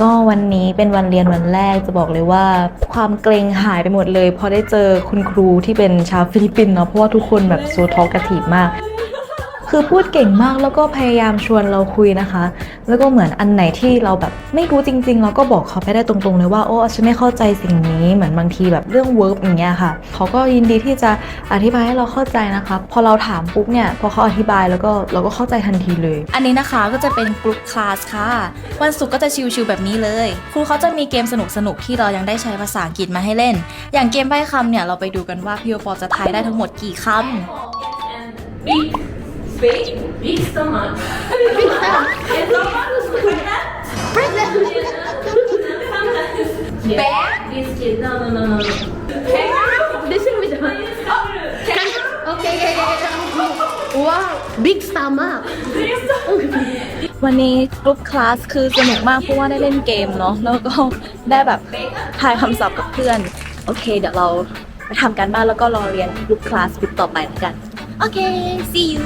ก็วันนี้เป็นวันเรียนวันแรกจะบอกเลยว่า ความเกรงหายไปหมดเลยพอได้เจอคุณครูที่เป็นชาวฟิลิปปินส์เนาะเพราะว่าทุกคนแบบโซทอกกระถีบมาก คือพูดเก่งมากแล้วก็พยายามชวนเราคุยนะคะ แล้วก็เหมือนอันไหนที่เราแบบไม่รู้จริง ๆ เราก็บอกเขาไปได้ตรงๆเลยว่าโอ้ฉันไม่เข้าใจสิ่งนี้เหมือนบางทีแบบเรื่อง verb อย่างเงี้ยค่ะ เขาก็ยินดีที่จะอธิบายให้เราเข้าใจนะคะพอเราถามปุ๊บเนี่ยพอเขาอธิบายแล้วก็เราก็เข้าใจทันทีเลย อันนี้นะคะก็จะเป็นกลุ่มคลาสค่ะวันศุกร์ก็จะชิวๆแบบนี้เลยครูเขาจะมีเกมสนุกๆที่เรายังได้ใช้ภาษาอังกฤษมาให้เล่น อย่างเกมใบ้คำเนี่ยเราไปดูกันว่าพี่โอปอจะทายได้ทั้งหมดกี่ค Big, big, big stomach. Big stomach. Bear? Biscuit. No, no, no, no. no. Kangaroo? This is with the oh, okay, okay, okay. Wow, big stomach. ำวันนี้กลุ่มคลาสคือสนุกมากเพราะว่าได้เล่นเกมเนาะแล้วก็ได้แบบทายคำศัพท์กับเพื่อน โอเค เดี๋ยวเราไปทำการบ้านแล้วก็รอเรียนกลุ่มคลาสกลุ่มต่อไปแล้วกัน โอเค see you